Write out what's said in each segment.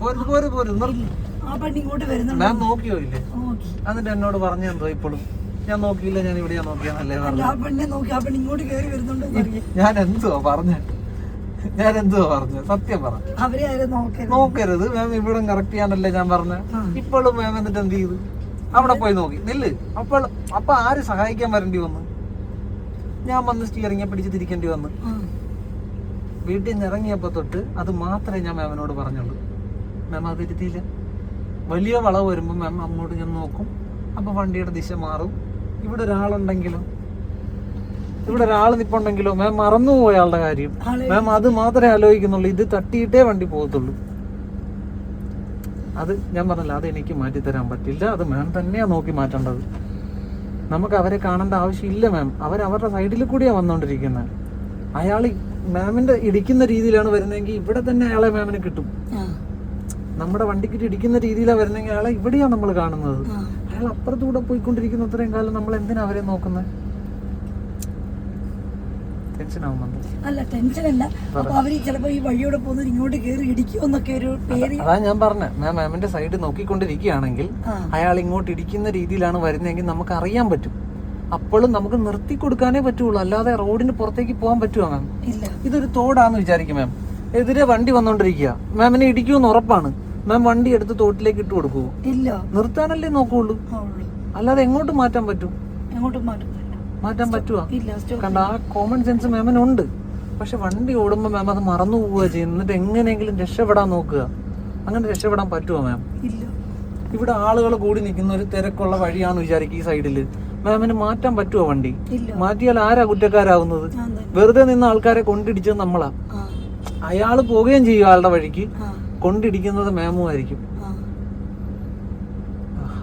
പോരുത് പോരുത് മാം നോക്കിയോ ഇല്ലേ? എന്നിട്ട് എന്നോട് പറഞ്ഞു എന്തോ ഇപ്പോഴും. ഞാൻ നോക്കിയില്ല ഞാൻ ഇവിടെ നോക്കിയാന്നല്ലേ പറഞ്ഞു ഞാൻ എന്തുവാ പറഞ്ഞ? ഞാൻ എന്തുവാ പറഞ്ഞു? സത്യം പറ. നോക്കരുത്. മാം ഇവിടെ കറക്റ്റ് ചെയ്യാനല്ലേ ഞാൻ പറഞ്ഞ? ഇപ്പോഴും മാം എന്നിട്ട് എന്ത് ചെയ്തു? അവിടെ പോയി നോക്കി. നില്ല്. അപ്പോൾ അപ്പൊ ആര് സഹായിക്കാൻ വരേണ്ടി വന്നു? ഞാൻ വന്ന് സ്റ്റിയറിങ്ങെ പിടിച്ച് തിരിക്കേണ്ടി വന്നു. വീട്ടിൽ നിന്ന് ഇറങ്ങിയപ്പോ തൊട്ട് അത് മാത്രമേ ഞാൻ മാമിനോട് പറഞ്ഞുള്ളൂ. മാം അത് തിരുത്തിയില്ല വലിയ വളവ് വരുമ്പോൾ മാം അങ്ങോട്ട് ഞാൻ നോക്കും. അപ്പോൾ വണ്ടിയുടെ ദിശ മാറും. ഇവിടെ ഒരാളുണ്ടെങ്കിലോ ഇവിടെ ഒരാൾ നിപ്പുണ്ടെങ്കിലോ മാം മറന്നുപോയ ആളുടെ കാര്യം. മാം അത് മാത്രമേ ആലോചിക്കുന്നുള്ളൂ. ഇത് തട്ടിയിട്ടേ വണ്ടി പോകത്തുള്ളൂ. അത് ഞാൻ പറഞ്ഞില്ല അത് എനിക്ക് മാറ്റി തരാൻ പറ്റില്ല. അത് മാം തന്നെയാ നോക്കി മാറ്റേണ്ടത്. നമുക്ക് അവരെ കാണേണ്ട ആവശ്യമില്ല മാം അവർ അവരുടെ സൈഡിൽ കൂടിയാണ് വന്നുകൊണ്ടിരിക്കുന്നത് അയാൾ മാമിന്റെ ഇടിക്കുന്ന രീതിയിലാണ് വരുന്നതെങ്കിൽ ഇവിടെ തന്നെ അയാളെ മാമിന് കിട്ടും. നമ്മുടെ വണ്ടിക്കിട്ട് ഇടിക്കുന്ന രീതിയിലാണ് വരുന്നെങ്കിൽ അയാളെ ഇവിടെയാണ് നമ്മൾ കാണുന്നത്. അയാൾ അപ്പുറത്തൂടെ പോയിക്കൊണ്ടിരിക്കുന്ന അത്രയും കാലം നമ്മൾ എന്തിനാ അവരെ നോക്കുന്നത് അല്ല ടെൻഷൻ അല്ല. അപ്പൊ അവർ ചിലപ്പോ ഈ വഴിയോടെ പോകുന്നത് ഇങ്ങോട്ട് കയറി ഇടിക്കുമെന്നൊക്കെ ഒരു പേര്. അതാ ഞാൻ പറഞ്ഞ. മാം മാമിന്റെ സൈഡ് നോക്കിക്കൊണ്ടിരിക്കുകയാണെങ്കിൽ അയാൾ ഇങ്ങോട്ട് ഇടിക്കുന്ന രീതിയിലാണ് വരുന്നതെങ്കിൽ നമുക്ക് അറിയാൻ പറ്റും. അപ്പോഴും നമുക്ക് നിർത്തി കൊടുക്കാനേ പറ്റുള്ളൂ. അല്ലാതെ റോഡിന് പുറത്തേക്ക് പോകാൻ പറ്റുമോ മാം? ഇതൊരു തോടാന്ന് വിചാരിക്കും മാം. എതിരെ വണ്ടി വന്നോണ്ടിരിക്കുക. മാമിനെ ഇടിക്കുമെന്ന് ഉറപ്പാണ്. മാം വണ്ടി എടുത്ത് തോട്ടിലേക്ക് ഇട്ട് കൊടുക്കുവോ? ഇല്ല. നിർത്താനല്ലേ നോക്കുള്ളൂ. അല്ലാതെ എങ്ങോട്ട് മാറ്റാൻ പറ്റും? എങ്ങോട്ടും മാറ്റാൻ പറ്റുമോ ഇല്ല കണ്ട ആ കോമൺ സെൻസ് മാമിനുണ്ട്. പക്ഷെ വണ്ടി ഓടുമ്പോൾ മാം അത് മറന്നു പോവുക ചെയ്യുന്നത് എന്നിട്ട് എങ്ങനെയെങ്കിലും രക്ഷപ്പെടാൻ നോക്കുക. അങ്ങനെ രക്ഷപ്പെടാൻ പറ്റുമോ മാം? ഇല്ല. ഇവിടെ ആളുകൾ കൂടി നിൽക്കുന്ന ഒരു തിരക്കുള്ള വഴിയാണ് വിചാരിക്കും ഈ സൈഡിൽ മാമിന് മാറ്റാൻ പറ്റുമോ വണ്ടി? മാറ്റിയാൽ ആരാ കുറ്റക്കാരാവുന്നത്? വെറുതെ നിന്ന് ആൾക്കാരെ കൊണ്ടിടിച്ചത് നമ്മളാ. അയാൾ അയാൾ പോവുകയും ചെയ്യും ആളുടെ വഴിക്ക്. ആ കൊണ്ടിടിക്കുന്നത് മാമുമായിരിക്കും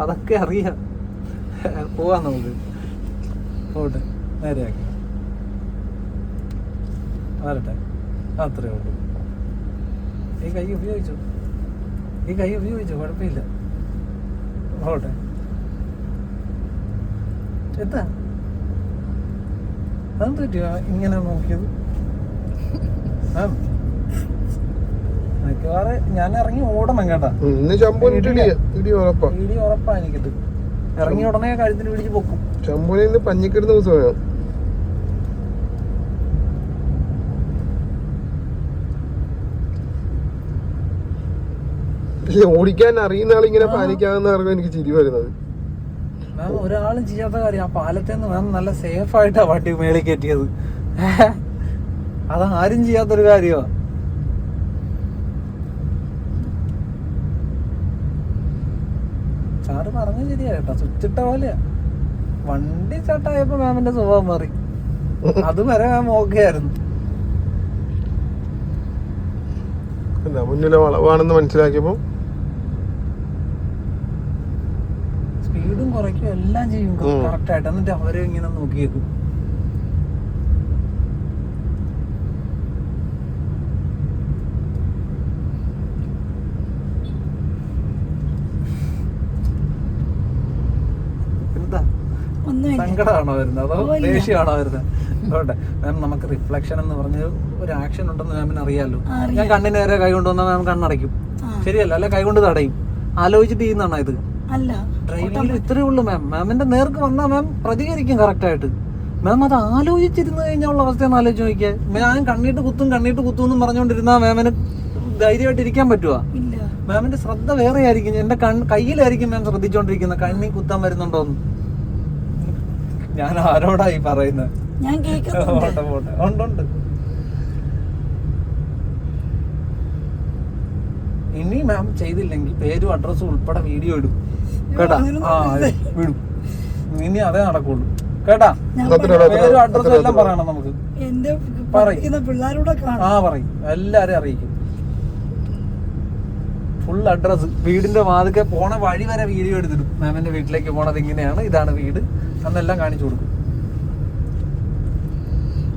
അതൊക്കെ അറിയാം. പോവാം നമുക്ക്. പോട്ടെ നേരെയാക്കി. വരട്ടെ അത്രേ ഉള്ളൂ. ഈ കൈ ഉപയോഗിച്ചു? ഈ കൈ ഉപയോഗിച്ചു? കുഴപ്പമില്ല. പോട്ടെ. എത്താ അതെന്ത് പറ്റിയോ? ഇങ്ങനെ നോക്കിയത്? ആ മിക്കവാറ് ഞാൻ ഇറങ്ങി ഓടണം കേട്ടാ ഇന്ന് ഇടി ഇടി ഉറപ്പാ. വീഡിയോ ഉറപ്പാ എനിക്കിത്. ഇറങ്ങി ഉടനെ കഴുത്തിന് പിടിച്ച് പൊക്കും. ചമ്പൂനെ ഇന്ന് പഞ്ഞിക്കിടുന്ന ദിവസം വേണം. ഓടിക്കാൻ അറിയുന്ന ആൾ ഇങ്ങനെ പാലിക്കാന്ന് അറിവ് എനിക്ക് ചിരി വരുന്നത്. ഒരാളും ചെയ്യാത്ത കാര്യം ആ പാലത്തെ നിന്ന് നല്ല സേഫ് ആയിട്ടാ വണ്ടി മേളിൽ കയറ്റിയത്. അതാരും ചെയ്യാത്തൊരു കാര്യമാ. സാറ് പറഞ്ഞ ശരിയാ കേട്ടോ. സ്വിച്ചിട്ട പോലെയാ വണ്ടി ചട്ടായപ്പോ മാമിന്റെ സ്വഭാവം മാറി. അതുവരെ മാം ഓക്കെ ആയിരുന്നു. മുന്നിലെ വളവാണെന്ന് മനസ്സിലാക്കിയപ്പോ? സ്പീഡും കുറയ്ക്കും എല്ലാം ചെയ്യും. കറക്റ്റ് ആയിട്ട്. എന്നിട്ട് അവരെ ഇങ്ങനെ നോക്കിയേക്കും എന്താ ഒന്നുമില്ല സങ്കടമാണോ വരുന്നത്? അതോ ദേഷ്യമാണോ വരുന്നത്? അതുകൊണ്ട് മാം നമുക്ക് റിഫ്ലക്ഷൻ എന്ന് പറഞ്ഞ ഒരു ആക്ഷൻ ഉണ്ടെന്ന് മാമിന് അറിയാലോ. ആ, ഞാൻ കണ്ണിന് നേരെ കൈ കൊണ്ടുവന്നാൽ മാം കണ്ണടയ്ക്കും. ശരിയല്ല അല്ലെ? കൈ കൊണ്ട് തടയും. ആലോചിച്ചിട്ട് ചെയ്യുന്നതാണോ ഇത്? അല്ല ഡ്രൈവിംഗിൽ ഇത്രേ ഉള്ളൂ മാം. മാമിന്റെ നേർക്ക് വന്നാൽ മാം പ്രതികരിക്കും കറക്റ്റായിട്ട് മാം അത് ആലോചിച്ചിരുന്നു കഴിഞ്ഞാൽ ഉള്ള അവസ്ഥയെന്ന് ആലോചിച്ച് നോക്കിയാൽ ഞാൻ കണ്ണീട്ട് കുത്തും കണ്ണീട്ട് കുത്തും എന്നും പറഞ്ഞുകൊണ്ടിരുന്നാ മാമിന് ധൈര്യമായിട്ട് ഇരിക്കാൻ പറ്റുമോ ഇല്ല. മാമിന്റെ ശ്രദ്ധ വേറെ ആയിരിക്കും എന്റെ കൺ കയ്യിലായിരിക്കും മാം ശ്രദ്ധിച്ചോണ്ടിരിക്കുന്നത്. കണ്ണി കുത്താൻ വരുന്നുണ്ടോന്ന്. ഞാൻ ആരോടായി പറയുന്നത്? ഞാൻ പോട്ടെ പോട്ടെ. ഇനി മാം ചെയ്തില്ലെങ്കിൽ പേരും അഡ്രസ്സും ഉൾപ്പെടെ വീഡിയോ ഇടും. കേട്ടാ? ആ വിടും. ഇനി അതേ നടക്കുള്ളൂ. കേട്ടാ? പേരും അഡ്രസ്സും എല്ലാം പറയണം നമുക്ക്. ആ പറയും. എല്ലാരെയും അറിയിക്കും. ഫുൾ അഡ്രസ് വീടിന്റെ വാതിക്കെ പോണ വഴി വരെ വീഡിയോ എടുത്തിടും മാമിന്റെ വീട്ടിലേക്ക് പോണത് ഇങ്ങനെയാണ്. ഇതാണ് വീട്. അന്നെല്ലാം കാണിച്ചു കൊടുക്കും.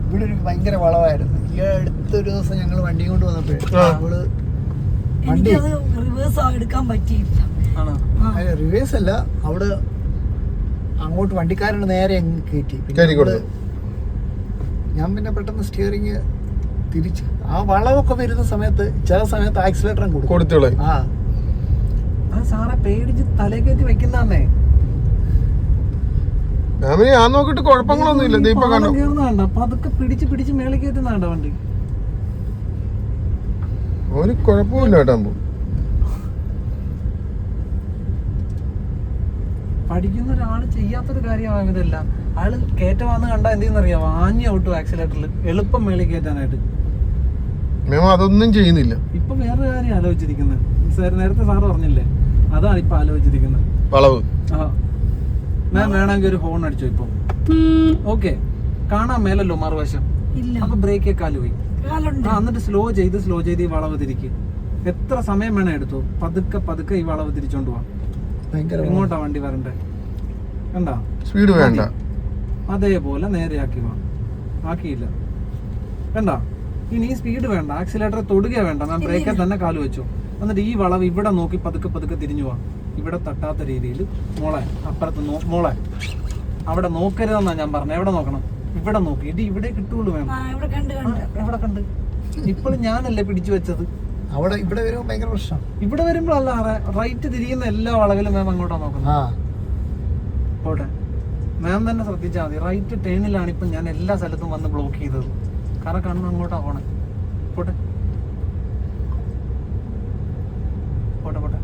ഇവിടെ ഒരു ഭയങ്കര വളവായിരുന്നു. ഈ അടുത്തൊരു ദിവസം ഞങ്ങൾ വണ്ടി കൊണ്ട് വന്നപ്പോഴേ. അവൾ വണ്ടി റിവേഴ്സ് എടുക്കാൻ പറ്റിയില്ല. റിവേഴ്സ് അല്ല അവിടെ അങ്ങോട്ട് വണ്ടിക്കാരന് നേരെ അങ്ങ് കയറ്റി പിന്നെ. ഞാൻ പിന്നെ പെട്ടെന്ന് സ്റ്റിയറിങ് തിരിച്ച്. ആ വളവൊക്കെ വരുന്ന സമയത്ത് ചില സമയത്ത് ആക്സിലേറ്ററും കൊടുക്കും. കൊടുത്തോളെ. ആ. ആ സാറെ പേടിച്ച് തലേ കയറ്റി വെക്കുന്നേ ഞാൻ നോക്കിട്ട് കുഴപ്പങ്ങളൊന്നും ഇല്ല ദീപ കണ്ടു? കയറുന്നതാണ്ട അപ്പൊ അതൊക്കെ പിടിച്ച് പിടിച്ച് മേളിൽ കയറ്റുന്നതാണ്ട വണ്ടി. അവന് കുഴപ്പമില്ല കേട്ടോ പഠിക്കുന്ന ഒരാൾ ചെയ്യാത്തൊരു കാര്യമാണ് ഇതല്ല. അയാൾ കയറ്റമാന്ന് കണ്ടാ എന്തെന്നറിയാം വാഞ്ഞ ഔട്ടു ആക്സിലേറ്ററിൽ എളുപ്പം മേളിൽ കയറ്റാനായിട്ട്. മാം അതൊന്നും ചെയ്യുന്നില്ല. ഇപ്പൊ വേറെ കാര്യം ആലോചിച്ചിരിക്കുന്നത് സാർ നേരത്തെ സാർ പറഞ്ഞില്ലേ? അതാണ് ഇപ്പൊ ആലോചിച്ചിരിക്കുന്നത് വളവ്. ആ മാം വേണമെങ്കിൽ ഒരു ഹോൺ അടിച്ചു ഇപ്പൊ? ഓക്കെ. കാണാൻ മേലല്ലോ മറുവശം ഇല്ല. അപ്പൊ ബ്രേക്ക് കാൽ പോയി. ആ എന്നിട്ട് സ്ലോ ചെയ്ത് സ്ലോ ചെയ്ത് ഈ വളവ് തിരിക്ക്. എത്ര സമയം വേണം എടുത്തു? പതുക്കെ പതുക്കെ ഈ വളവ് തിരിച്ചോണ്ട് പോവാം എങ്ങോട്ടാ വണ്ടി വരണ്ടേ? കണ്ടാ? സ്പീഡ് വേണ്ട. അതേപോലെ നേരെയാക്കി വാ. ആക്കിയില്ല. കണ്ടാ? ഇനി ഈ സ്പീഡ് വേണ്ട ആക്സിലേറ്റർ തൊടുക വേണ്ട. ഞാൻ ബ്രേക്കിൽ തന്നെ കാൽ വെച്ചു. എന്നിട്ട് ഈ വളവ് ഇവിടെ നോക്കി പതുക്കെ പതുക്കെ തിരിഞ്ഞു പോവാം ഇവിടെ തട്ടാത്ത രീതിയിൽ മോളെ അപ്പുറത്ത് നോ- മോളെ അവിടെ നോക്കരുതെന്നാ ഞാൻ പറഞ്ഞത് എവിടെ നോക്കണം? ഇവിടെ നോക്കി. ഇടി ഇവിടെ കിട്ടുള്ളൂ വേണം. ആ ഇവിടെ കണ്ട് കണ്ട്. എവിടെ കണ്ട്? ഇപ്പോഴും ഞാനല്ലേ പിടിച്ചു വെച്ചത്? അവിടെ ഇവിടെ വരുമ്പോൾ ഭയങ്കര പ്രശ്നം. ഇവിടെ വരുമ്പോഴല്ല റൈറ്റ് തിരിയുന്ന എല്ലാ വളവിലും മാം അങ്ങോട്ടാ നോക്കുന്നത്. ആ. പോട്ടെ. മാം തന്നെ ശ്രദ്ധിച്ചാൽ മതി. റൈറ്റ് ടേണിലാണ് ഇപ്പം ഞാൻ എല്ലാ സ്ഥലത്തും വന്ന് ബ്ലോക്ക് ചെയ്തത്. കാരണം കണ്ണ് അങ്ങോട്ടാ പോണേ. പോട്ടെ. പോട്ടെ പോട്ടെ.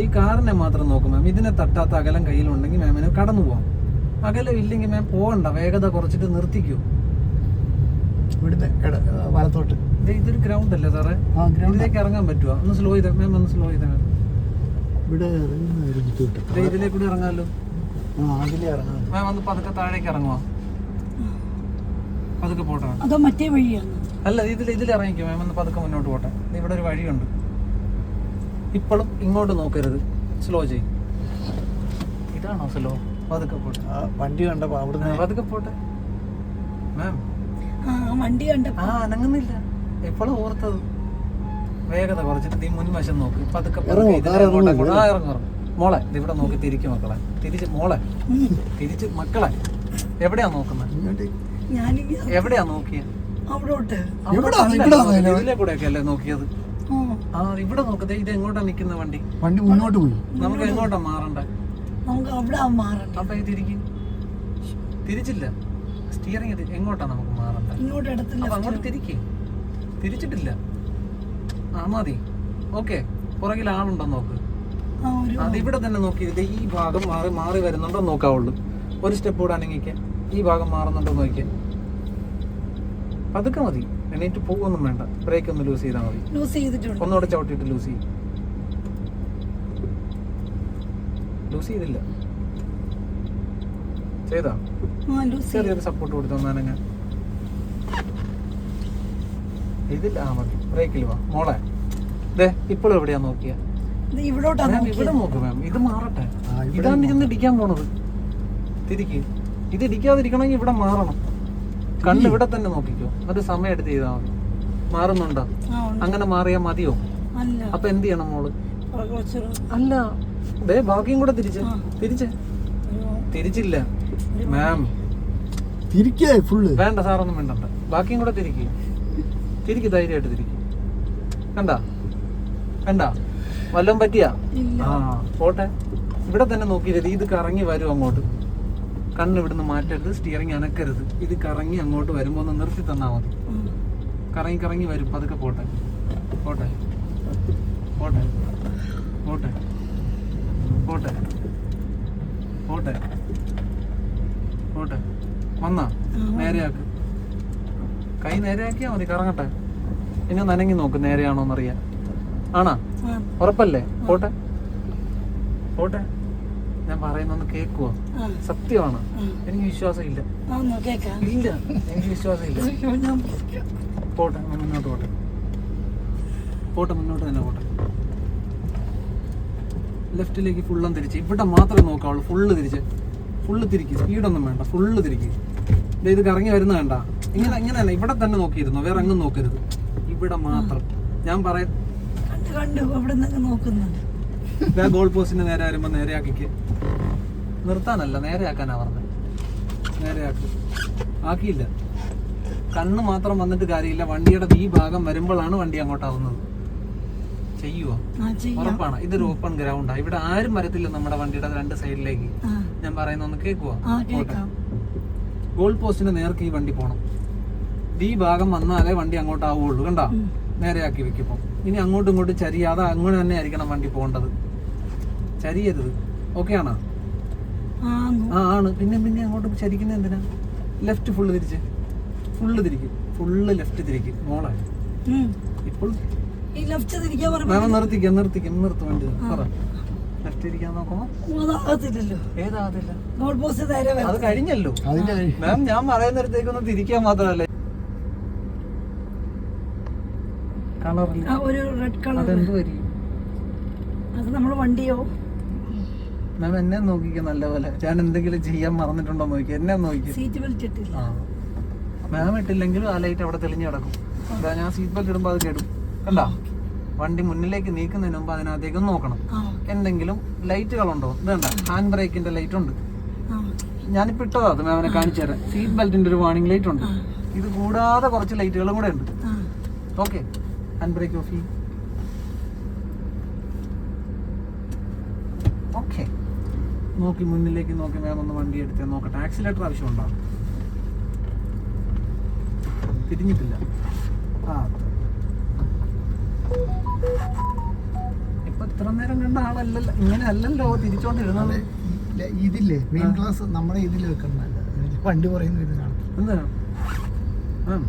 ഈ കാറിനെ മാത്രം നോക്കും മാം. ഇതിനെ തട്ടാത്ത അകലം കയ്യിലുണ്ടെങ്കിൽ മാമിന് കടന്നു പോവാം. അകലം ഇല്ലെങ്കിൽ മാം പോകണ്ട വേഗത കുറച്ചിട്ട് നിർത്തിക്കൂ. ഇട- വലത്തോട്ട്. ഇതൊരു ഗ്രൗണ്ട് അല്ലേ സാറേ? ആ ഗ്രൗണ്ട് ഇതിലേക്ക് ഇറങ്ങാൻ പറ്റുമോ ഒന്ന് സ്ലോ ചെയ്താൽ മാം ഒന്ന് സ്ലോ ചെയ്താൽ ഇവിടെ ഇതിലേക്ക് കൂടി ഇറങ്ങാമല്ലോ മാം ഒന്ന് പതുക്കെ താഴേക്ക് ഇറങ്ങുവാ? പതുക്കെ പോട്ടെ. അതോ മറ്റേ വഴിയാണ്? അല്ല ഇതിൽ ഇതിൽ ഇറങ്ങിക്കോ. മാം ഒന്ന് പതുക്കെ മുന്നോട്ട് പോട്ടെ. ഇവിടെ ഒരു വഴിയുണ്ട്. ഇപ്പോഴും ഇങ്ങോട്ട് നോക്കരുത്. സ്ലോ ചെയ്യും. ഇതാണോ സ്ലോ പതുക്കെ പോട്ടെ. ആ വണ്ടി കണ്ടപ്പോ അവിടുന്ന് പതുക്കെ പോട്ടെ. മാം ആ വണ്ടി കണ്ടപ്പോ. ആ അനങ്ങുന്നില്ല. എപ്പോഴും ഓർത്തത്. വേഗത കുറച്ചിട്ട് നീ മുൻവശം നോക്ക്. പതുക്കെ ഇറങ്ങും ഇറങ്ങും. മോളെ ദേ ഇവിടെ നോക്കി തിരിക്കും മക്കളെ. തിരിച്ച് മോളെ തിരിച്ച് മക്കളെ. എവിടെയാ നോക്കുന്നത് എവിടെയാ നോക്കിയത്? ഇതിലെ കൂടെയൊക്കെ അല്ലേ നോക്കിയത്? ആ. ഇവിടെ നോക്കത്തെ ഇത് എങ്ങോട്ടാ നിക്കുന്ന വണ്ടി? വണ്ടി മുന്നോട്ട് പോയി. നമുക്ക് എങ്ങോട്ടാ മാറണ്ടേ? നമുക്ക് അവിടെ മാറണ്ട? അപ്പൊ തിരിക്കും. തിരിച്ചില്ല. സ്റ്റിയറിംഗ് എങ്ങോട്ടാ നമുക്ക് മാറണ്ടേ? ഇങ്ങോട്ട് ഇടത്തില്ല അപ്പൊ അങ്ങോട്ട് തിരിക്കേ. തിരിച്ചിട്ടില്ല. ആ മതി. ഓക്കെ. പുറകിൽ ആളുണ്ടോ നോക്ക്. ആ ഒരു അത് ഇവിടെ തന്നെ നോക്കി. ഇത് ഈ ഭാഗം മാറി മാറി വരുന്നുണ്ടോ നോക്കാവുള്ളൂ ഒരു സ്റ്റെപ്പ് കൂടെ അനങ്ങിക്കാൻ ഈ ഭാഗം മാറുന്നുണ്ടോ നോക്കിയാൽ പതുക്കെ മതി. എണീറ്റ് പോകുമൊന്നും വേണ്ട. ബ്രേക്ക് ഒന്ന് ലൂസ് ചെയ്താൽ മതി. ലൂസ് ചെയ്തിട്ടുണ്ട്. ഒന്നുകൂടെ ചവിട്ടിയിട്ട് ലൂസ് ചെയ്യും. ലൂസ് ചെയ്തില്ല. ചെയ്താ? ചെറിയൊരു സപ്പോർട്ട് കൊടുത്തു ഒന്നാനങ്ങ് ഇതില്ല ആ മതി. ബ്രേക്കിൽ വാ. മോളെ ദേ ഇപ്പോഴും എവിടെയാ നോക്കിയ? ഇത് ഇവിടോട്ടാ മാം ഇവിടെ നോക്ക് മാം. ഇത് മാറട്ടെ. ഇതാണ് ചെന്ന് ഇടിക്കാൻ പോണത്. തിരിക്ക്. ഇത് ഇടിക്കാതിരിക്കണമെങ്കിൽ ഇവിടെ മാറണം. കണ്ണ് ഇവിടെ തന്നെ നോക്കിക്കോ. അത് സമയം എടുത്ത് ചെയ്താൽ മതി. മാറുന്നുണ്ടോ? അങ്ങനെ മാറിയാൽ മതിയോ? അല്ല. അപ്പൊ എന്ത് ചെയ്യണം മോൾ? അല്ല. ദേ ബാക്കിയും കൂടെ തിരിച്ച്. തിരിച്ച്. തിരിച്ചില്ല. മാം. തിരിക്കേ ഫുള്ള്. വേണ്ട സാറൊന്നും വേണ്ട ബാക്കിയും കൂടെ തിരിക്ക്. തിരിക്ക് ധൈര്യമായിട്ട് തിരിക്ക്. കണ്ട? കണ്ട? വല്ലതും പറ്റിയാ? ആ പോട്ടെ. ഇവിടെ തന്നെ നോക്കിയത് ഇത് കറങ്ങി വരും അങ്ങോട്ട്. കണ്ണ് ഇവിടുന്ന് മാറ്റരുത് സ്റ്റിയറിംഗ് അനക്കരുത്. ഇത് കറങ്ങി അങ്ങോട്ട് വരുമ്പോ ഒന്ന് നിർത്തി തന്നാ മതി. കറങ്ങി കറങ്ങി വരും. പതുക്കെ പോട്ടെ. പോട്ടെ. പോട്ടെ. പോട്ടെ. പോട്ടെ. പോട്ടെ. പോട്ടെ. വന്നാ. നേരെയാക്ക്. കൈ നേരെയാക്കിയാ മതി. കറങ്ങട്ടെ. ഇനി ഒന്ന് അനങ്ങി നോക്ക് നേരെയാണോന്നറിയാൻ. ആണോ? ഉറപ്പല്ലേ? പോട്ടെ. പോട്ടെ. ഞാൻ പറയുന്നൊന്ന് കേക്കുവോ സത്യമാണ്. എനിക്ക് വിശ്വാസം ഇല്ല ഇല്ല എനിക്ക് വിശ്വാസം ഇല്ല പോട്ടെ മുന്നോട്ട് പോട്ടെ. പോട്ടെ മുന്നോട്ട് തന്നെ പോട്ടെ. ലെഫ്റ്റിലേക്ക് ഫുള്ളും തിരിച്ച്. ഇവിടെ മാത്രമേ നോക്കാവുള്ളൂ. ഫുള്ള് തിരിച്ച്. ഫുള്ള് തിരിക്ക്. സ്പീഡൊന്നും വേണ്ട. ഫുള്ള് തിരിക്ക്. ഇത് കറങ്ങി വരുന്ന വേണ്ട ഇങ്ങനെ ഇങ്ങനെ തന്നെ ഇവിടെ തന്നെ നോക്കിയിരുന്നു. വേറെ അങ്ങും നോക്കരുത്. ഇവിടെ മാത്രം. ഞാൻ പറയാം കണ്ടു അവിടെ നിന്ന് നോക്കുന്നുണ്ട്. ഗോൾ പോസ്റ്റിന് നേരെ വരുമ്പോ നേരെ ആക്കിക്ക് നിർത്താനല്ല നേരെ ആക്കാനാ പറഞ്ഞത് നേരെ ആക്കി ആക്കിയില്ല. കണ്ണ് മാത്രം വന്നിട്ട് കാര്യമില്ല. വണ്ടിയുടെ ഈ ഭാഗം വരുമ്പോഴാണ് വണ്ടി അങ്ങോട്ടാവുന്നത്. ചെയ്യുവോ? ഉറപ്പാണ്. ഇതൊരു ഓപ്പൺ ഗ്രൗണ്ടാണ് ഇവിടെ ആരും വരത്തില്ല നമ്മുടെ വണ്ടിയുടെ രണ്ട് സൈഡിലേക്ക്. ഞാൻ പറയുന്ന ഒന്ന് കേൾക്കുവോ? ഗോൾ പോസ്റ്റിന് നേർക്ക് ഈ വണ്ടി പോണം. ഈ ഭാഗം വന്നാലേ വണ്ടി അങ്ങോട്ടാവുള്ളൂ. കണ്ടോ? നേരെയാക്കി വെക്കുമ്പോൾ ഇനി അങ്ങോട്ടും ഇങ്ങോട്ടും ചരിയാതെ അങ്ങനെ തന്നെ ആയിരിക്കണം വണ്ടി പോകേണ്ടത്. ചരിയരുത്. ഓക്കെ ആണോ? ആ ആണ്. പിന്നെ പിന്നെ അങ്ങോട്ട് ചരിക്കുന്നത് എന്തിനാ? ലെഫ്റ്റ് ഫുള്ള് തിരിച്ച്. ഫുള്ള് തിരിക്കും. ഫുള്ള് ലെഫ്റ്റ് തിരിക്കും. മോളെ. ഇപ്പോൾ നിർത്തിക്കാം നിർത്തിക്കാം. നിർത്തും വണ്ടി. പറ. ലെഫ്റ്റ് തിരിക്കാൻ നോക്കുമ്പോ ഏതാകത്തില്ല? അത് കഴിഞ്ഞല്ലോ. അതിന്റെ മാം ഞാൻ പറയുന്നിടത്തേക്കൊന്ന് തിരിക്കാൻ മാത്രമല്ലേ. കളറില്ല ആ ഒരു റെഡ് കളർ അതെന്ത് വരി അത് നമ്മൾ വണ്ടിയോ? മാം എന്നെ നോക്കിക്ക നല്ലപോലെ. ഞാൻ എന്തെങ്കിലും ചെയ്യാൻ മറന്നിട്ടുണ്ടോ നോക്കി എന്നെ നോക്കി സീറ്റ് ബെൽറ്റ് ഇട്ടില്ല മാം ഇട്ടില്ലെങ്കിലും ആ ലൈറ്റ് അവിടെ തെളിഞ്ഞു കിടക്കും. ഞാൻ സീറ്റ് ബെൽറ്റ് ഇടുമ്പോൾ അത് കേടും. കണ്ടോ? വണ്ടി മുന്നിലേക്ക് നീക്കുന്നതിന് മുമ്പ് അതിനകത്തേക്ക് നോക്കണം. എന്തെങ്കിലും എന്തെങ്കിലും ലൈറ്റുകളുണ്ടോ ഇതുണ്ട ഹാൻഡ് ബ്രേക്കിന്റെ ലൈറ്റ് ഉണ്ട്. ഞാൻ ഞാനിപ്പോ ഇട്ടതാ അത് മാമിനെ കാണിച്ചു തരാം സീറ്റ് ബെൽറ്റിന്റെ ഒരു വാണിംഗ് ലൈറ്റ് ഉണ്ട്. ഇത് കൂടാതെ കുറച്ച് ലൈറ്റുകളും കൂടെ ഉണ്ട്. ഓക്കെ ഹാൻഡ് ബ്രേക്ക് ഓഫ് ചെയ്യും ഓക്കെ നോക്കി മുന്നിലേക്ക് നോക്കി മാം ഒന്ന് വണ്ടി എടുത്ത് നോക്കട്ടെ. ആക്സിലേറ്റർ ആവശ്യമുണ്ടോ? തിരിഞ്ഞിട്ടില്ല. ആ. ഇപ്പൊ ഇത്ര നേരം കണ്ട ആളല്ലല്ലോ. ഇങ്ങനെ അല്ലല്ലോ തിരിച്ചോണ്ടിരുന്നത്. ഇതില്ലേ? മെയിൻ ക്ലാസ് നമ്മുടെ ഇതിൽ വെക്കണമല്ല വണ്ടി പറയുന്ന ഇത് കാണും എന്താ മാം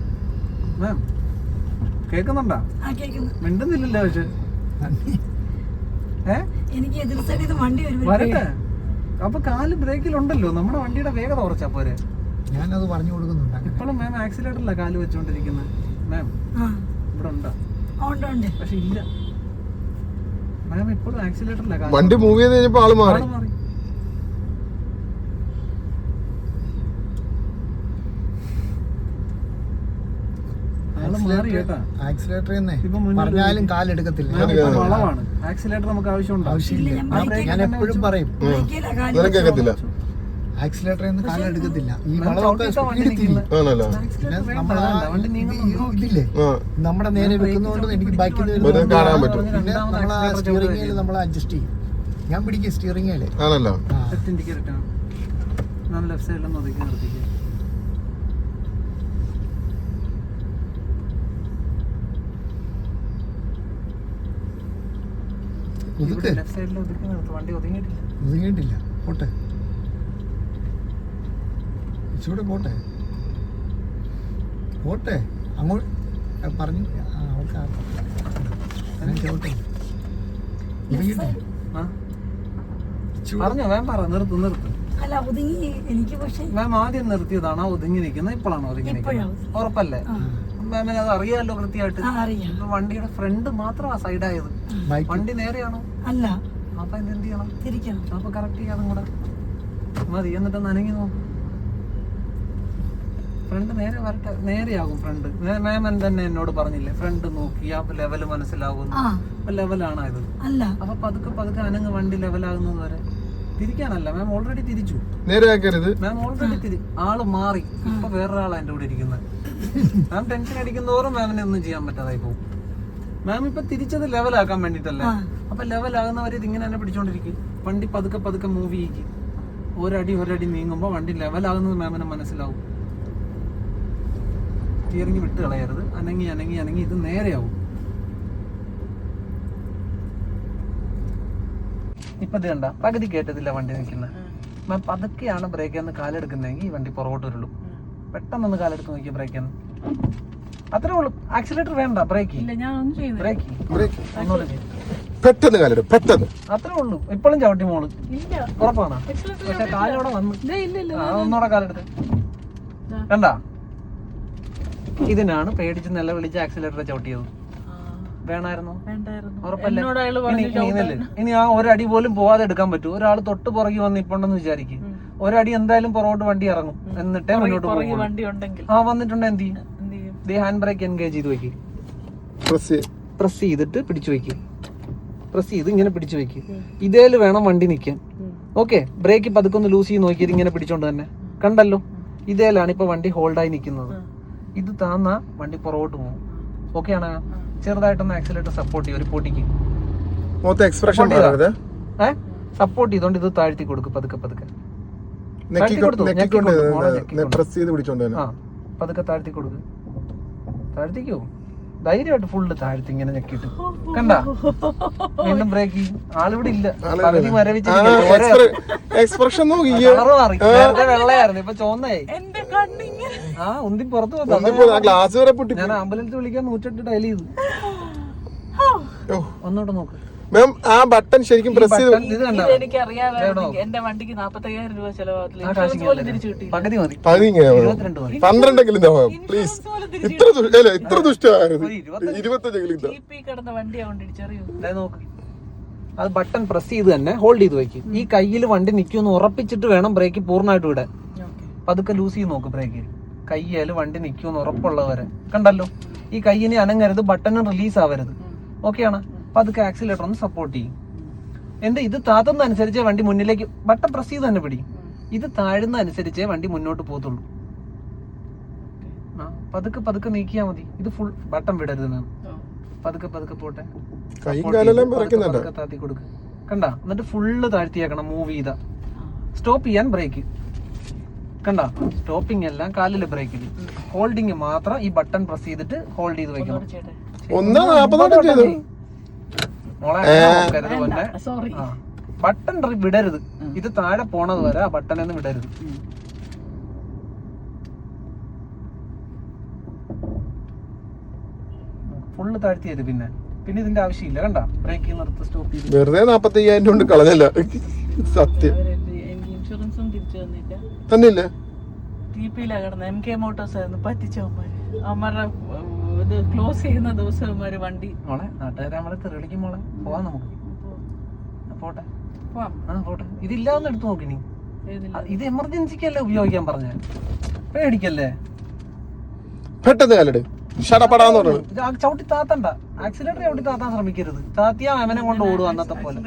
മാം കേൾക്കുന്നുണ്ടോ ആ കേക്കുന്നു. മിണ്ടുന്നില്ലല്ലോ പക്ഷെ എനിക്ക് എതിർ സൈഡിൽ വണ്ടി വരട്ടെ. അപ്പൊ കാൽ ബ്രേക്കിലുണ്ടല്ലോ. നമ്മുടെ വണ്ടിയുടെ വേഗത കുറച്ചാ പോരെ. ഞാനത് പറഞ്ഞു കൊടുക്കുന്നുണ്ട് ഇപ്പോഴും മാം ആക്സിലേറ്ററില്ല കാൽ വെച്ചോണ്ടിരിക്കുന്നത് മാം ആ. ഇവിടെ ഉണ്ടാ? പക്ഷെ ഇല്ല. മാം ഇപ്പോഴും ആക്സിലേറ്ററില്ല കാൽ വണ്ടി മൂവ് ചെയ്ത് കഴിഞ്ഞപ്പോ ആൾ മാറി. ആൾ തന്നെ പറഞ്ഞാലും കാലെടുക്കത്തില്ല. വളവാണ്. ആക്സിലേറ്റർ നമുക്ക് ആവശ്യമുണ്ടോ? ആവശ്യമില്ല. ഇല്ല, ഞാൻ എപ്പോഴും പറയും. കാൽ കേൾക്കത്തില്ല ആക്സിലേറ്ററിൽ നിന്ന് കാലെടുക്കത്തില്ല. ഈ വളരെ വളവൊക്കെ ആക്സിലേറ്റർ ഇതില്ലേ? നമ്മുടെ നേരെ വെക്കുന്നതുകൊണ്ട് എനിക്ക് ബൈക്കിൽ നിന്ന് കാണാൻ പറ്റും. പിന്നെ നമ്മൾ ആ സ്റ്റിയറിംഗിൽ നമ്മൾ അഡ്ജസ്റ്റ് ചെയ്യും. ഞാൻ പിടിക്കും സ്റ്റിയറിംഗിൽ ആണല്ലോ. ലെഫ്റ്റ് സൈഡിലൊന്നും ആണ് ഞാൻ ലെഫ്റ്റ് സൈഡിൽ ഒതുക്കി നിർത്തിക്കുക ഒതുക്ക് ലെഫ്റ്റ് സൈഡിൽ ഒതുക്കി നിർത്തും വണ്ടി ഒതുങ്ങിയിട്ടില്ല. പോട്ടെ. ഇച്ചിലൂടെ പോട്ടെ. പോട്ടെ. അങ്ങോട്ട് പറഞ്ഞു ചോട്ടെ ഇച്ചിലൂടെ പറഞ്ഞോ വേം പറ നിർത്ത് നിർത്ത്. അല്ല ഒതുങ്ങി എനിക്ക് പക്ഷേ മാം ആദ്യം നിർത്തിയതാണോ. ഒതുങ്ങി നിൽക്കുന്നത് ഇപ്പോഴാണോ ഒതുങ്ങി ഇപ്പോഴാ. നിൽക്കുന്നത് ഉറപ്പല്ലേ മാമിന് അത് അറിയാമല്ലോ കൃത്യമായിട്ട്. ആ, അറിയാം. വണ്ടിയുടെ ഫ്രണ്ട് മാത്രമാ സൈഡായത്. ബൈക്ക്? വണ്ടി നേരെയാണോ? അല്ല. അപ്പൊ എന്ത് എന്ത് ചെയ്യണം? തിരിക്കണം. അപ്പൊ കറക്റ്റ് ചെയ്യാതും കൂടെ മതി എന്നിട്ട് നനങ്ങി നോക്കും. ഫ്രണ്ട് നേരെ വരട്ടെ. നേരെയാകും ഫ്രണ്ട്. മാമൻ തന്നെ എന്നോട് പറഞ്ഞില്ലേ ഫ്രണ്ട് നോക്കി ആ ലെവൽ മനസ്സിലാകുന്നു. ആ. അപ്പൊ ലെവലാണ് ഇത് അല്ല. അപ്പൊ പതുക്കെ പതുക്കെ അനങ്ങ് വണ്ടി ലെവലാകുന്നത് വരെ. തിരിക്കാനല്ല മാം ഓൾറെഡി തിരിച്ചു. നേരെ ആക്കരുത്. മാം ഓൾറെഡി തിരി ആൾ മാറി. ഇപ്പൊ വേറൊരാളാ എന്റെ കൂടെ ഇരിക്കുന്നത് മാം ടെൻഷൻ അടിക്കുന്നതോറും മാമിനെ ഒന്നും ചെയ്യാൻ പറ്റാതായി പോകും. മാം ഇപ്പൊ തിരിച്ചത് ലെവലാക്കാൻ വേണ്ടിട്ടല്ലേ. അപ്പൊ ലെവലാകുന്നവരെ ഇതിങ്ങനെ തന്നെ പിടിച്ചോണ്ടിരിക്കും. വണ്ടി പതുക്കെ പതുക്കെ മൂവ് ചെയ്യിക്കും. ഒരടി ഒരടി നീങ്ങുമ്പോൾ വണ്ടി ലെവലാകുന്നത് മാമിന് മനസ്സിലാവും. സ്റ്റിയറിംഗ് വിട്ട് കളയരുത്. അനങ്ങി അനങ്ങി അനങ്ങി ഇത് നേരെയാവും. ഇപ്പൊ ഇത് കണ്ട പകുതി കേട്ടതില്ല വണ്ടി നിൽക്കുന്നത് മാം പതുക്കെയാണ് ബ്രേക്ക് നിന്ന് കാലെടുക്കുന്നതെങ്കിൽ ഈ വണ്ടി പുറകോട്ട് വരുള്ളൂ പെട്ടെന്നൊന്ന് കാലെടുത്ത് നോക്കി ബ്രേക്ക് അത്രേ ഉള്ളൂ. ആക്സിലേറ്റർ വേണ്ട ബ്രേക്ക് ബ്രേക്ക് ബ്രേക്ക്. പെട്ടെന്ന് കാലിട് പെട്ടെന്ന്. അത്രേ ഉള്ളൂ. ഇപ്പോഴും ചവിട്ടി മോൾ. ഉറപ്പാണ്? പക്ഷെ കാലവിടെ വന്നു ആ, ഒന്നുകൂടെ കാലെടുത്ത്. വേണ്ട. ഇതിനാണ് പേടിച്ച് നിലവിളിച്ച് ആക്സിലേറ്റർ ചവിട്ടിയത്. വേണായിരുന്നോ ഉറപ്പല്ലേ? ഇനി ആ ഒരടി പോലും പോവാതെ എടുക്കാൻ പറ്റൂ. ഒരാൾ തൊട്ട് പുറകെ വന്ന് ഇപ്പോണ്ടെന്ന് വിചാരിക്കും. ഒരടി എന്തായാലും പുറകോട്ട് വണ്ടി ഇറങ്ങും. എന്നിട്ടേ മുന്നോട്ട് പോകും വണ്ടി ഉണ്ടെങ്കിൽ. ആ വന്നിട്ടുണ്ട് എന്ത് ചെയ്യും? ദേ ഹാൻഡ് ബ്രേക്ക് എൻഗേജ് ചെയ്ത് വെക്കും. പ്രസ് പ്രസ് ചെയ്തിട്ട് പിടിച്ചു വെക്കും. പ്രസ് ചെയ്ത് ഇങ്ങനെ പിടിച്ചു വെക്കും. ഇതേൽ വേണം വണ്ടി നിൽക്കാൻ. ഓക്കെ ബ്രേക്ക് പതുക്കെ ഒന്ന് ലൂസ് ചെയ്ത് നോക്കിയത് ഇങ്ങനെ പിടിച്ചോണ്ട് തന്നെ. കണ്ടല്ലോ? ഇതേലാണ് ഇപ്പൊ വണ്ടി ഹോൾഡായി നിൽക്കുന്നത്. ഇത് താന്ന വണ്ടി പുറകോട്ട് പോകും ഓക്കെ ആണ്? ചെറുതായിട്ടൊന്ന് ആക്സിലേറ്റർ സപ്പോർട്ട് ചെയ്യും ഒരു പൊടിക്ക്. മൊത്തം എക്സ്പ്രഷൻ? സപ്പോർട്ട് ചെയ്തോണ്ട് ഇത് താഴ്ത്തി കൊടുക്കും പതുക്കെ പതുക്കെ. നെക്കിക്കൊണ്ട് കൊടുത്തു, നെക്കിക്കൊണ്ട് ഞെക്കിക്കൊണ്ട്, മോളെ ഞെക്കിക്കൊണ്ട്. പ്രസ് ചെയ്ത് പിടിച്ചോണ്ട് തന്നെ ആ പതുക്കെ താഴ്ത്തി കൊടുക്ക്. താഴ്ത്തിക്കോ? ധൈര്യമായിട്ട് ഫുള്ള് താഴ്ത്തി ഇങ്ങനെ ഞെക്കിട്ട് കണ്ട? വീണ്ടും ബ്രേക്ക് ആളിവിടെ ഇല്ല. പകുതി മരവിച്ചിരിക്കുന്നു എക്സ്പ്രഷൻ വെള്ളയായിരുന്നു. ഇപ്പൊ ചോന്നായി ആ ഉന്തി പുറത്തു വന്നു ഞാൻ ആംബുലൻസ് വിളിക്കാൻ നൂറ്റെട്ട് ഡയൽ ചെയ്തു. ഒന്നോട്ട് നോക്ക്. മാം ആ ബട്ടൺ ശരിക്കും പ്രസ് എനിക്ക് അറിയാമായിരുന്നു എന്റെ വണ്ടിക്ക് നാപ്പത്തയ്യായിരം രൂപ ചെലവാകത്തില്ല. പകുതി ഇങ്ങനെ മാം പ്ലീസ് ഇത്ര അല്ല ഇത്ര ദുഷ്ടമായിരുന്നു ഇരുപത്തഞ്ച്. കിടന്ന ഇടിച്ചറിയോ അത് ബട്ടൺ പ്രസ് ചെയ്ത് തന്നെ ഹോൾഡ് ചെയ്ത് വെക്കും. ഈ കയ്യിൽ വണ്ടി നിൽക്കുമെന്ന് ഉറപ്പിച്ചിട്ട് വേണം ബ്രേക്ക് പൂർണമായിട്ട് വിടാൻ പതുക്കെ ലൂസ് ചെയ്ത് നോക്ക് ബ്രേക്ക് കയ്യാൽ വണ്ടി നിൽക്കുമെന്ന് ഉറപ്പുള്ളവരെ. കണ്ടല്ലോ? ഈ കയ്യിനെ അനങ്ങരുത് ബട്ടൺ റിലീസ് ആവരുത്. ഓക്കെയാണ് പതുക്കെ ആക്സിലേറ്റർ ഒന്ന് സപ്പോർട്ട് ചെയ്യും. എന്താ? ഇത് താത്തുന്ന അനുസരിച്ചേ വണ്ടി മുന്നിലേക്ക് ബട്ടൺ പ്രസ് ചെയ്ത് തന്നെ പിടി ഇത് താഴുന്ന അനുസരിച്ച് വണ്ടി മുന്നോട്ട് പോകത്തുള്ളൂ. ആ പതുക്കെ പതുക്കെ നീക്കിയാ മതി. ഇത് ഫുൾ ബട്ടൺ വിടരുത് മാം പതുക്കെ പതുക്കെ പോട്ടെ. പതുക്കെ താത്തി കൊടുക്ക. കണ്ട? എന്നിട്ട് ഫുള്ള് താഴ്ത്തിയാക്കണം മൂവ് ചെയ്ത. സ്റ്റോപ്പ് ചെയ്യാൻ ബ്രേക്ക് കണ്ട? സ്റ്റോപ്പിംഗ് എല്ലാം കാലിൽ ബ്രേക്കിൽ ഹോൾഡിങ് മാത്രം ഈ ബട്ടൺ പ്രസ് ചെയ്തിട്ട് ഹോൾഡ് ചെയ്ത് വെക്കണം. ഒന്ന് നാപ്പതോട്ടം ചെയ്തു മോളെ അങ്ങനെ നോക്കരുത് പൊന്നെ സോറി ബട്ടൺ വിടരുത്. ഇത് താഴെ പോണത് വരെ ആ ബട്ടൺ എന്ന് വിടരുത്. ഫുള്ള് താഴ്ത്തിയത് പിന്നെ. പിന്നെ ഇതിന്റെ ആവശ്യമില്ല. കണ്ട? ബ്രേക്ക് നിർത്ത് സ്റ്റോപ്പ് ചെയ്ത്. വെറുതെ നാപ്പത്തി അയ്യായിരം കൊണ്ട് കളഞ്ഞല്ല. സത്യം. ഇൻഷുറൻസും തിരിച്ചു തന്നില്ല. തന്നില്ലേ. ടി പിയിലാ കിടന്നത്. എം കെ മോട്ടോഴ്സ് ആയിരുന്നു. പറ്റിച്ചവന്മാര് അവന്മാരുടെ ഇത് ക്ലോസ് ചെയ്യുന്ന ദിവസം ഒരു വണ്ടി. മോളെ നാട്ടുകാരെ നമ്മളെ തെറിവിളിക്കും മോളെ. പോവാം നമുക്ക്. പോട്ടെ. പോവാം. ആ പോട്ടെ. ഇതില്ലാന്ന് എടുത്തു നോക്കിനി ഇത് എമർജൻസിക്കല്ലേ ഉപയോഗിക്കാൻ പറഞ്ഞ? പേടിക്കല്ലേ? പെട്ടെന്ന് കാലട്. ഷടപടാന്ന് പറഞ്ഞു. ചവിട്ടി താത്തണ്ട. ആക്സിലേറ്റർ ചവിട്ടി താത്താൻ ശ്രമിക്കരുത്. താത്തിയാ അവനെ കൊണ്ട് ഓടും അന്നത്തെ പോലെ.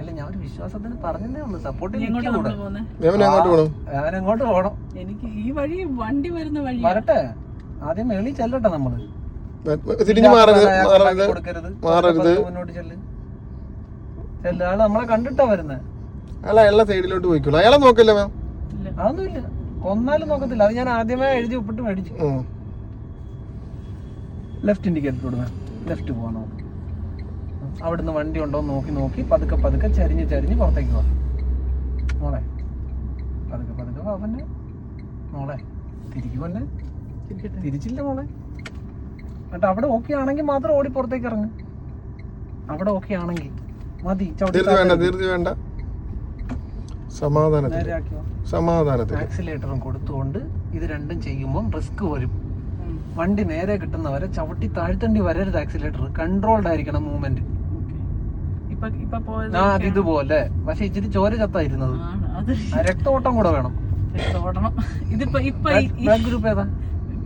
അല്ല ഞാൻ ഒരു വിശ്വാസത്തിന് പറഞ്ഞതേ ഉള്ളൂ. സപ്പോർട്ട് അവനെങ്ങോട്ട് പോകണം എനിക്ക് ഈ വഴി വണ്ടി വരുന്ന വഴി വരട്ടെ. ആദ്യം മേളിൽ ചെല്ലട്ടെ നമ്മൾ. തിരിഞ്ഞു മാറരുത് മാറരുത് മാറരുത്. മുന്നോട്ട് ചെല്ല്. ചെല്ല്. ആൾ നമ്മളെ കണ്ടിട്ടാ വരുന്നത് അല്ല അയാളെ സൈഡിലോട്ട് പോയിക്കോളൂ. അയാളെ നോക്കല്ലേ മാം. അതൊന്നുമില്ല. കൊന്നാലും നോക്കത്തില്ല. അത് ഞാൻ ആദ്യമേ എഴുതി ഒപ്പിട്ട് മേടിച്ചു. ലെഫ്റ്റ് ഇൻഡിക്കേറ്റർ കൊടുക്കുക ലെഫ്റ്റ് പോവാൻ നോക്ക് അവിടുന്ന് വണ്ടി ഉണ്ടോ നോക്കി നോക്കി പതുക്കെ പതുക്കെ ചരിഞ്ഞ് ചരിഞ്ഞ് പുറത്തേക്ക് പോവാ മോളെ. പതുക്കെ പതുക്കെ പോവാ പിന്നെ. മോളെ തിരിക്കു തിരിച്ചില്ല? മോളെ. എന്നിട്ട് അവിടെ ഓക്കെ ആണെങ്കിൽ മാത്രം ഓടി പുറത്തേക്ക് ഇറങ്ങ്. അവിടെ ഓക്കെ ആണെങ്കിൽ മതി ചവിട്ടി ധൃതി വേണ്ട ധൃതി വേണ്ട. സമാധാനത്തിൽ. നേരെ സമാധാനത്തിൽ. ആക്സിലേറ്ററും കൊടുത്തുകൊണ്ട് ഇത് രണ്ടും ചെയ്യുമ്പോൾ റിസ്ക് വരും. വണ്ടി നേരെ കിട്ടുന്നവരെ ചവിട്ടി താഴ്ത്തേണ്ടി വരരുത് ആക്സിലേറ്റർ. കൺട്രോൾഡ് ആയിരിക്കണം മൂവ്മെന്റ് ആ ഇതുപോലെ. പക്ഷെ ഇച്ചിരി ചോര ചത്തായിരുന്നത്. രക്തോട്ടം കൂടെ വേണം. ഇതിപ്പോ ഇപ്പൊ ഗ്രൂപ്പ് ഏതാ?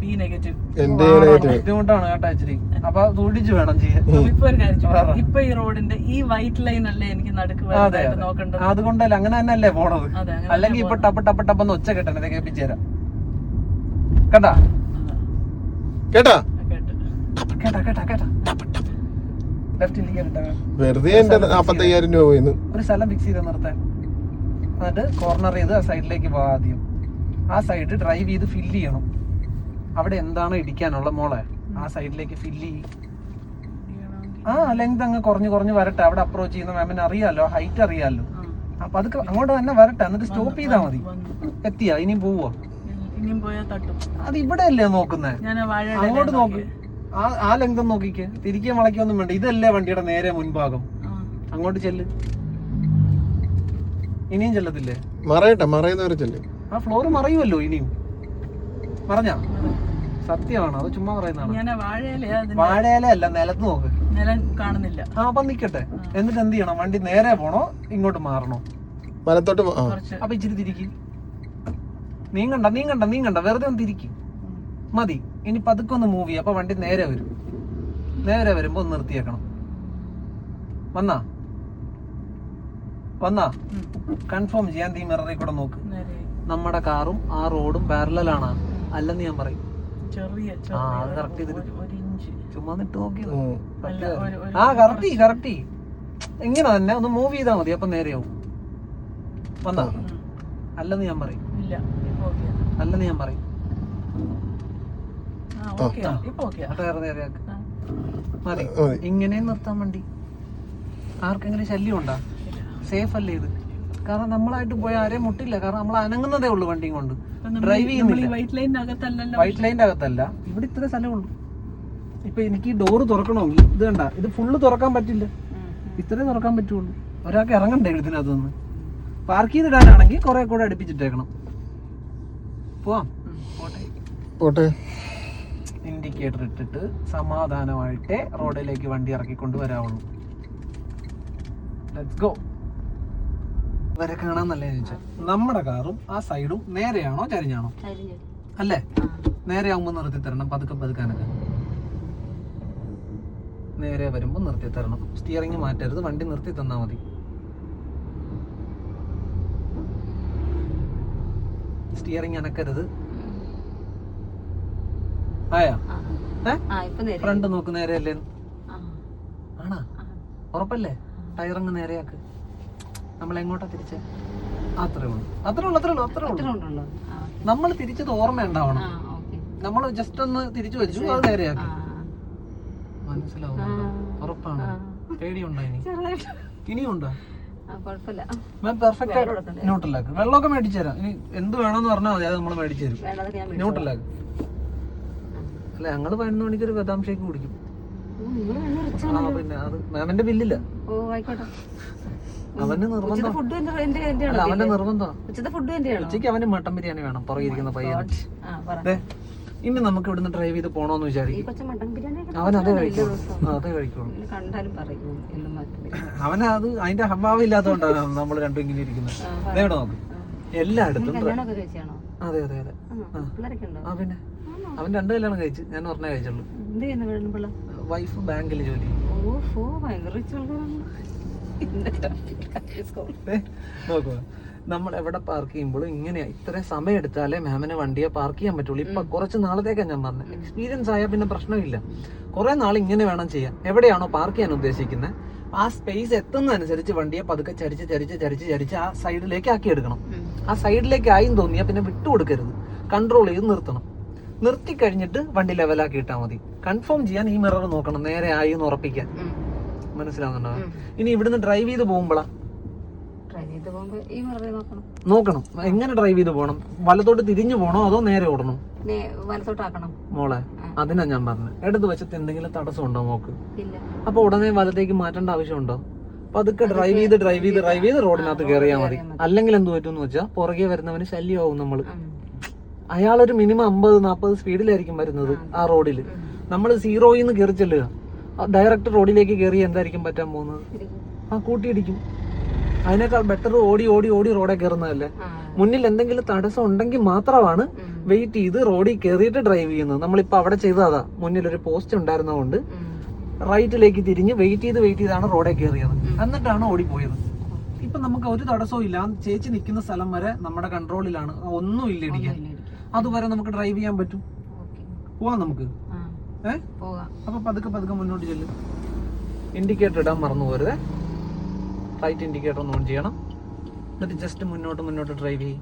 ബി നെഗറ്റീവ് എന്റെ ബുദ്ധിമുട്ടാണ് കേട്ടോ ഇച്ചിരി. അപ്പൊ സൂക്ഷിച്ച് വേണം ചെയ്യാൻ. ഇപ്പൊ ഒരു കാര്യം ചോദിക്കാം. ഇപ്പൊ ഈ റോഡിന്റെ ഈ വൈറ്റ് ലൈൻ അല്ലേ എനിക്ക് നടുക്ക് അതെ വരുന്നതായിട്ട് അങ്ങനെ നോക്കേണ്ടത്? അതുകൊണ്ടല്ല അങ്ങനെ തന്നെയല്ലേ പോണത്? അതെ, അങ്ങനെ അല്ലെങ്കിൽ ഇപ്പൊ തന്നെ ടപ്പ് ടപ്പ് ടപ്പ് ഒന്ന് ഒച്ച കെട്ടണത് കേൾപ്പിച്ചേരാ കേട്ടാ? കേട്ടാ? കേട്ട്. കേട്ടാ കേട്ടാ കേട്ടാ. ലെഫ്റ്റ് ഇൻഡിക്കേറ്റർ വെറുതെ എന്റെ നാപ്പത്തി അയ്യായിരം രൂപ പോയിന്ന് ഒരു സ്ഥലം ഫിക്സ് ചെയ്ത് നിർത്താൻ. എന്നിട്ട് കോർണർ ചെയ്ത് ആ സൈഡിലേക്ക് പോവാ ആദ്യം. ആ സൈഡ് ഡ്രൈവ് ചെയ്ത് ഫില്ല് ചെയ്യണം. അവിടെ എന്താണ് ഇടിക്കാനുള്ള മോളെ? ആ സൈഡിലേക്ക് ഫില്ല് ചെയ്യും. ആ ലെങ്ത് അങ്ങ് കുറഞ്ഞു കുറഞ്ഞു വരട്ടെ. അവിടെ അപ്രോച്ച് ചെയ്യുന്ന മാമിന് അറിയാലോ ഹൈറ്റ് അറിയാലോ. അപ്പൊ അത് അങ്ങോട്ട് തന്നെ വരട്ടെ. എന്നിട്ട് സ്റ്റോപ്പ് ചെയ്താൽ മതി. എത്തിയാ? ഇനി പോവോ? ഇനിയും പോയാൽ അത് ഇവിടെ അല്ലേ നോക്കുന്നേ? ഞാൻ വാഴ അങ്ങോട്ട് നോക്ക്. ആ ആ ലെങ്ത് നോക്കിക്കേ. തിരികെ വളയ്ക്കൊന്നും വേണ്ട. ഇതല്ലേ വണ്ടിയുടെ നേരെ മുൻഭാഗം. അങ്ങോട്ട് ചെല്ല്. ഇനിയും ചെല്ലത്തില്ലേ? മറയട്ടെ മറയുന്നവരെ ചെല്ലു. ആ ഫ്ലോർ മറയുമല്ലോ ഇനിയും. പറഞ്ഞാ? സത്യമാണ്? അത് ചുമ്മാ പറയുന്നതാണ്? വാഴയില അല്ല നിലത്ത് നോക്ക്. നിലം കാണുന്നില്ല. ആ അപ്പൊ നിക്കട്ടെ. എന്നിട്ട് എന്ത് ചെയ്യണം? വണ്ടി നേരെ പോണോ ഇങ്ങോട്ട് മാറണോ? വലത്തോട്ട് അപ്പൊ ഇച്ചിരി തിരിക്കും. നീങ്ങണ്ട നീങ്ങണ്ട നീങ്ങണ്ട. വെറുതെ ഒന്ന് തിരിക്കും. മതി. ഇനി പതുക്കെ ഒന്ന് മൂവ് ചെയ്യാം. അപ്പൊ വണ്ടി നേരെ വരും. നേരെ വരുമ്പോ ഒന്ന് നിർത്തിയേക്കണം. വന്നാ? വന്നാ? കൺഫേം ചെയ്യാൻ ഈ മിററിൽ കൂടെ നോക്ക്. നേരെ. നമ്മുടെ കാറും ആ റോഡും പാരലാണ് അല്ലെന്ന് ഞാൻ പറയും. ചെറിയ ആ, അത് ചെയ്തിട്ട്. ഒരു- ഇഞ്ച്. ചുമ്മാ നിട്ട് ആ കറക്റ്റ് കറക്റ്റ് ഇങ്ങനെ തന്നെ ഒന്ന് മൂവ് ചെയ്താ മതി അപ്പൊ നേരെയാവും. വന്നാ? അല്ലെന്ന് ഞാൻ പറയും. ഇല്ല ഇപ്പൊ ഓക്കെ അല്ലെന്ന് ഞാൻ പറയും. ആ ഓക്കെ ഇപ്പൊ ഓക്കെ ടയർ നേരെയാക്ക് മതി. ഇങ്ങനെ നിർത്താൻ വേണ്ടി ആർക്കെങ്കിലും ശല്യം ഉണ്ടാ സേഫ് അല്ലേ ഇത്? കാരണം നമ്മളായിട്ട് പോയ ആരെയും മുട്ടില്ല. കാരണം നമ്മൾ അനങ്ങുന്നതേ ഉള്ളൂ വണ്ടിയും കൊണ്ട്. ഡ്രൈവ് ചെയ്യുന്നില്ല. വൈറ്റ് ലൈനിന്റെ അകത്തല്ല. ഇവിടെ ഇത്ര സ്ഥലമുണ്ട് ഇപ്പൊ എനിക്ക് ഈ ഡോറ് തുറക്കണമെങ്കിൽ ഇത് കണ്ട ഇത് ഫുള്ള് തുറക്കാൻ പറ്റില്ല. ഇത്രേ തുറക്കാൻ പറ്റുള്ളൂ. ഒരാൾക്ക് ഇറങ്ങണ്ടേ ഇതിനകത്ത് നിന്ന് പാർക്ക് ചെയ്തിടാനാണെങ്കിൽ കുറെ കൂടെ അടുപ്പിച്ചിട്ടേക്കണം. പോവാം. പോട്ടെ. പോട്ടെ. ഇൻഡിക്കേറ്റർ ഇട്ടിട്ട് സമാധാനമായിട്ടേ റോഡിലേക്ക് വണ്ടി ഇറക്കി വരാവുള്ളൂ ലെറ്റ്സ് ഗോ വരെ കാണാന്നല്ലേ ചോദിച്ചത് നമ്മുടെ കാറും ആ സൈഡും നേരെയാണോ ചരിഞ്ഞാണോ? അല്ലേ? നേരെ ആവുമ്പോൾ നിർത്തി തരണം പതുക്കെ പതുക്കാനൊക്കെ നേരെ വരുമ്പോ നിർത്തി തരണം. സ്റ്റിയറിംഗ് മാറ്റരുത് വണ്ടി നിർത്തി തന്നാ മതി. സ്റ്റിയറിംഗ് അനക്കരുത്. ആയാ? ഫ്രണ്ട് നോക്ക് നേരെ അല്ലേ? ആണാ? ഉറപ്പല്ലേ? ടയറങ്ങ് നേരെയാക്ക്. നമ്മൾ എങ്ങോട്ടാ തിരിച്ചേ? അത്രേ ഉള്ളൂ. അത്രേ ഉള്ളൂ അത്രേ ഉള്ളൂ അത്രേ ഉള്ളൂ. നമ്മൾ തിരിച്ചത് ഓർമ്മ ഉണ്ടാവണം നമ്മൾ ജസ്റ്റ് ഒന്ന് തിരിച്ചു വെച്ചു അത് നേരെയാക്കി. മനസ്സിലാവുന്നുണ്ടോ? ഉറപ്പാണ്? പേടിയുണ്ടോ ഇനി? ഇനിയുണ്ടോ? മാം പെർഫെക്റ്റ് ആയിട്ട് ന്യൂട്രലാക്ക്. വെള്ളമൊക്കെ മേടിച്ചു തരാം. ഇനി എന്ത് വേണമെന്ന് പറഞ്ഞാൽ മതി അത് നമ്മൾ മേടിച്ചു തരും. ന്യൂട്രലാക്ക്. അല്ല ഞങ്ങൾ പതിനൊന്ന് മണിക്ക് ഒരു ബദാം ഷേക്ക് കുടിക്കും. പിന്നെ അത് മാമിന്റെ ബില്ലില്ല. ഓ ആയിക്കോട്ടെ. അവന് നിർബന്ധം. ഫുഡ് അവന്റെ നിർബന്ധം. ഉച്ചത്തെ ഫുഡ് ഉച്ചയ്ക്ക് അവന് മട്ടൻ ബിരിയാണി വേണം പുറകിരിക്കുന്ന പയ്യൻ പറ. ദേ, ഇനി നമുക്ക് ഇവിടുന്ന് ഡ്രൈവ് ചെയ്ത് പോണോന്ന് വിചാരിക്കും. അവൻ അതേ കഴിക്കും? അതേ കഴിക്കുള്ളൂ. അവന് അത് അതിന്റെ അഭാവം ഇല്ലാത്തതുകൊണ്ടാണ് നമ്മൾ രണ്ടും ഇങ്ങനെ ഇരിക്കുന്നത്. ഇവിടെ നോക്ക്. എല്ലായിടത്തും അതെ അതെ അതെ. ആ പിന്നെ. അവൻ രണ്ട് കല്യാണം കഴിച്ചു ഞാൻ പറഞ്ഞേ കഴിച്ചുള്ളൂ. വൈഫ് ബാങ്കിൽ ജോലി. ഓ ഭയങ്കര നോക്കുക നമ്മൾ എവിടെ പാർക്ക് ചെയ്യുമ്പോഴും ഇങ്ങനെയാ. ഇത്ര സമയം എടുത്താലേ മാമിന് വണ്ടിയെ പാർക്ക് ചെയ്യാൻ പറ്റുള്ളൂ. ഇപ്പൊ കുറച്ച് നാളത്തേക്കാണ് ഞാൻ പറഞ്ഞത് എക്സ്പീരിയൻസ് ആയാൽ പിന്നെ പ്രശ്നമില്ല. കുറെ നാൾ ഇങ്ങനെ വേണം ചെയ്യാൻ. എവിടെയാണോ പാർക്ക് ചെയ്യാൻ ഉദ്ദേശിക്കുന്നത് ആ സ്പേസ് എത്തുന്നതനുസരിച്ച് വണ്ടിയെ പതുക്കെ ചരിച്ച് ചരിച്ച് ചരിച്ച് ചരിച്ച് ആ സൈഡിലേക്ക് ആക്കി എടുക്കണം. ആ സൈഡിലേക്ക് ആയും തോന്നിയാൽ പിന്നെ വിട്ടുകൊടുക്കരുത് കൺട്രോൾ ചെയ്ത് നിർത്തണം. നിർത്തി കഴിഞ്ഞിട്ട് വണ്ടി ലെവലാക്കി ഇട്ടാൽ മതി. കൺഫേം ചെയ്യാൻ ഈ മിറർ നോക്കണം. നേരെ ആയി എന്ന് ഉറപ്പിക്കാൻ മനസ്സിലാവുന്നുണ്ടോ? ഇനി ഇവിടുന്ന് ഡ്രൈവ് ചെയ്ത് പോകുമ്പോളാ? നോക്കണം. എങ്ങനെ ഡ്രൈവ് ചെയ്ത് പോകണം വലത്തോട്ട് തിരിഞ്ഞു പോണോ അതോ നേരെ ഓടണം? മോളെ അതിനാ ഞാൻ പറഞ്ഞത്. ഇടത് വശത്ത് എന്തെങ്കിലും തടസ്സം ഉണ്ടോ മോക്ക് അപ്പൊ ഉടനെ വലത്തേക്ക് മാറ്റേണ്ട ആവശ്യമുണ്ടോ? പതുക്കെ ഡ്രൈവ് ചെയ്ത് ഡ്രൈവ് ചെയ്ത് ഡ്രൈവ് ചെയ്ത് റോഡിനകത്ത് കയറിയാൽ മതി. അല്ലെങ്കിൽ എന്ത് പറ്റും വെച്ചാൽ പുറകെ വരുന്നവന് ശല്യമാവും നമ്മൾ. ഉം. അയാളൊരു മിനിമം അമ്പത് നാൽപ്പത് സ്പീഡിലായിരിക്കും വരുന്നത് ആ റോഡിൽ നമ്മൾ സീറോയിൽ നിന്ന് കയറി ചെല്ലുക. ഡയറക്റ്റ് റോഡിലേക്ക് കയറി എന്തായിരിക്കും പറ്റാൻ പോകുന്നത്? ആ കൂട്ടിയിടിക്കും. അതിനേക്കാൾ ബെറ്റർ ഓടി ഓടി ഓടി റോഡെ കയറുന്നതല്ലേ മുന്നിൽ എന്തെങ്കിലും തടസ്സം ഉണ്ടെങ്കിൽ മാത്രമാണ് വെയിറ്റ് ചെയ്ത് റോഡിൽ കയറിയിട്ട് ഡ്രൈവ് ചെയ്യുന്നത്. നമ്മളിപ്പോ അവിടെ ചെയ്തതാ മുന്നിൽ ഒരു പോസ്റ്റ് ഉണ്ടായിരുന്നതുകൊണ്ട് റൈറ്റിലേക്ക് തിരിഞ്ഞ് വെയിറ്റ് ചെയ്ത് വെയിറ്റ് ചെയ്താണ് റോഡിൽ കയറിയത് എന്നിട്ടാണ് ഓടിപ്പോയത്. ഇപ്പൊ നമുക്ക് ഒരു തടസ്സവും ഇല്ല. ചേച്ചി നിൽക്കുന്ന സ്ഥലം വരെ നമ്മുടെ കൺട്രോളിലാണ് ഒന്നും ഇല്ല ഇടിക്കാൻ. അതുവരെ നമുക്ക് ഡ്രൈവ് ചെയ്യാൻ പറ്റും. പോവാം നമുക്ക്. അപ്പൊ പതുക്കെ പതുക്കെ മുന്നോട്ട് ചെല്ലും. ഇൻഡിക്കേറ്റർ ഇടാൻ മറന്നു പോരുത്. റൈറ്റ് ഇൻഡിക്കേറ്റർ ഒന്ന് ഓൺ ചെയ്യണം. എന്നിട്ട് ജസ്റ്റ് മുന്നോട്ട് മുന്നോട്ട് ഡ്രൈവ് ചെയ്യും.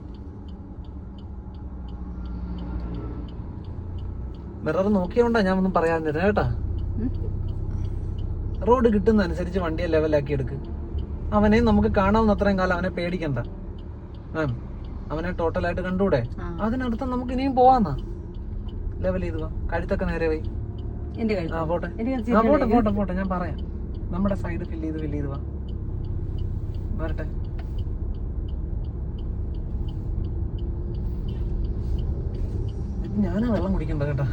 മിറർ നോക്കിയോണ്ടാ ഞാൻ ഒന്നും പറയാൻ തരാം കേട്ടാ. റോഡ് കിട്ടുന്ന അനുസരിച്ച് വണ്ടിയെ ലെവലാക്കി എടുക്ക്. അവനെ നമുക്ക് കാണാവുന്ന അത്രയും കാലം അവനെ പേടിക്കണ്ട. മാം അവനെ ടോട്ടലായിട്ട് കണ്ടൂടെ. അതിനർത്ഥം നമുക്ക് ഇനിയും പോവാന്നാ. ലെവൽ ചെയ്തു കഴുത്തൊക്കെ നേരെ പോയി. എന്റെ ആ കഴിച്ചു പോട്ടെ ആ പോട്ടെ പോട്ടെ പോട്ടെ ഞാൻ പറയാം. നമ്മുടെ സൈഡ് ഫില്ല് ചെയ്ത് ഫില്ല് ചെയ്ത് വാ. വരട്ടെ. ഞാനാ വെള്ളം കുടിക്കണ്ട കേട്ടാ.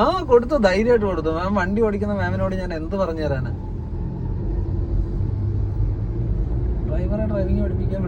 ആ കൊടുത്തു ധൈര്യമായിട്ട് കൊടുത്തു. മാം വണ്ടി ഓടിക്കുന്ന മാമിനോട് ഞാൻ എന്ത് പറഞ്ഞു തരാനാ ഡ്രൈവറെ ഡ്രൈവിംഗ് പഠിപ്പിക്കാൻ